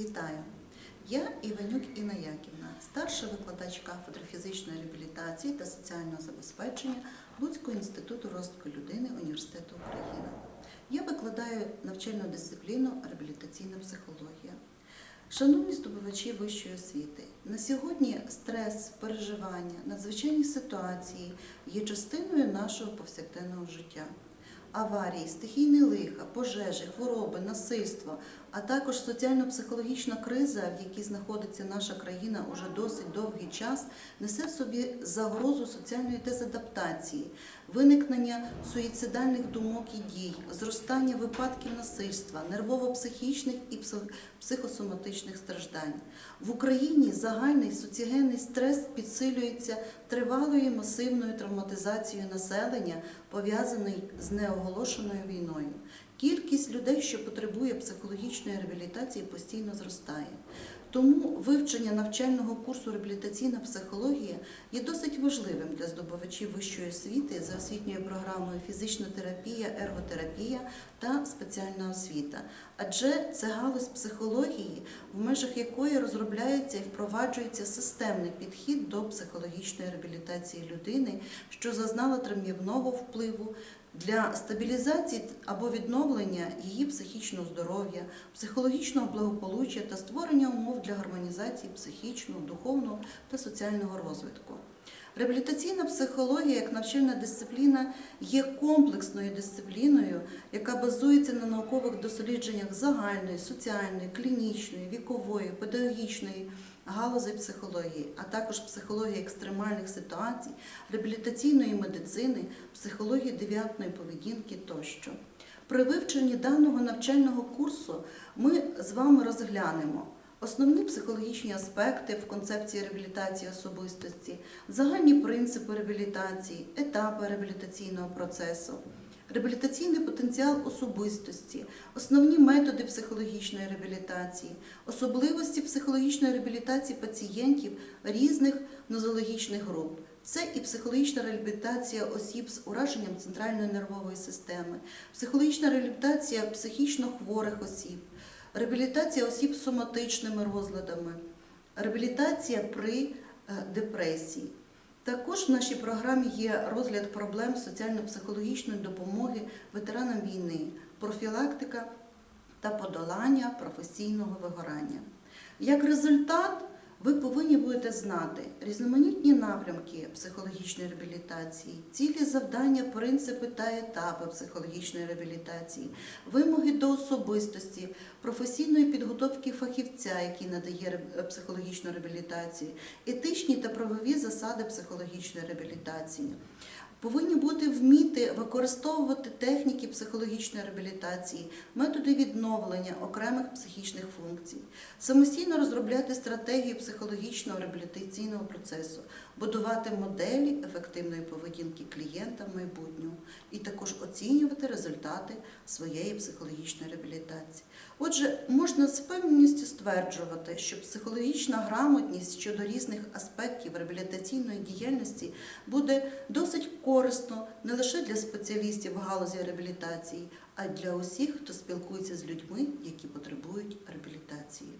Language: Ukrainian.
Вітаю! Я Іванюк Інна Яківна, старша викладач кафедри фізичної реабілітації та соціального забезпечення Луцького інституту розвитку людини Університету України. Я викладаю навчальну дисципліну реабілітаційна психологія. Шановні здобувачі вищої освіти, на сьогодні стрес, переживання, надзвичайні ситуації є частиною нашого повсякденного життя. Аварії, стихійні лиха, пожежі, хвороби, насильство, а також соціально-психологічна криза, в якій знаходиться наша країна уже досить довгий час, несе в собі загрозу соціальної дезадаптації, виникнення суїцидальних думок і дій, зростання випадків насильства, нервово-психічних і психосоматичних страждань. В Україні загальний соціогенний стрес підсилюється тривалою масивною травматизацією населення, пов'язаний з неоголошеною війною. Кількість людей, що потребує психологічної реабілітації, постійно зростає. Тому вивчення навчального курсу реабілітаційна психологія є досить важливим для здобувачів вищої освіти за освітньою програмою фізична терапія, ерготерапія та спеціальна освіта. Адже це галузь психології, в межах якої розробляється і впроваджується системний підхід до психологічної реабілітації людини, що зазнала травмівного впливу для стабілізації або відновлення її психічного здоров'я, психологічного благополуччя та створення умов для гармонізації психічного, духовного та соціального розвитку. Реабілітаційна психологія як навчальна дисципліна є комплексною дисципліною, яка базується на наукових дослідженнях загальної, соціальної, клінічної, вікової, педагогічної галузей психології, а також психології екстремальних ситуацій, реабілітаційної медицини, психології девіантної поведінки тощо. При вивченні даного навчального курсу ми з вами розглянемо основні психологічні аспекти в концепції реабілітації особистості, загальні принципи реабілітації, етапи реабілітаційного процесу, реабілітаційний потенціал особистості, основні методи психологічної реабілітації, особливості психологічної реабілітації пацієнтів різних нозологічних груп. Це і психологічна реабілітація осіб з ураженням центральної нервової системи, психологічна реабілітація психічно хворих осіб, реабілітація осіб з соматичними розладами, реабілітація при е, депресії. Також в нашій програмі є розгляд проблем соціально-психологічної допомоги ветеранам війни, профілактика та подолання професійного вигорання. Як результат, ви повинні будете знати різноманітні напрямки психологічної реабілітації, цілі завдання, принципи та етапи психологічної реабілітації, вимоги до особистості, професійної підготовки фахівця, який надає психологічну реабілітацію, етичні та правові засади психологічної реабілітації. Повинні бути вміти використовувати техніки психологічної реабілітації, методи відновлення окремих психічних функцій, самостійно розробляти стратегію психологічного реабілітаційного процесу, будувати моделі ефективної поведінки клієнта в майбутньому і також оцінювати результати своєї психологічної реабілітації. Отже, можна з впевненістю стверджувати, що психологічна грамотність щодо різних аспектів реабілітаційної діяльності буде досить корисно не лише для спеціалістів в галузі реабілітації, а й для усіх, хто спілкується з людьми, які потребують реабілітації.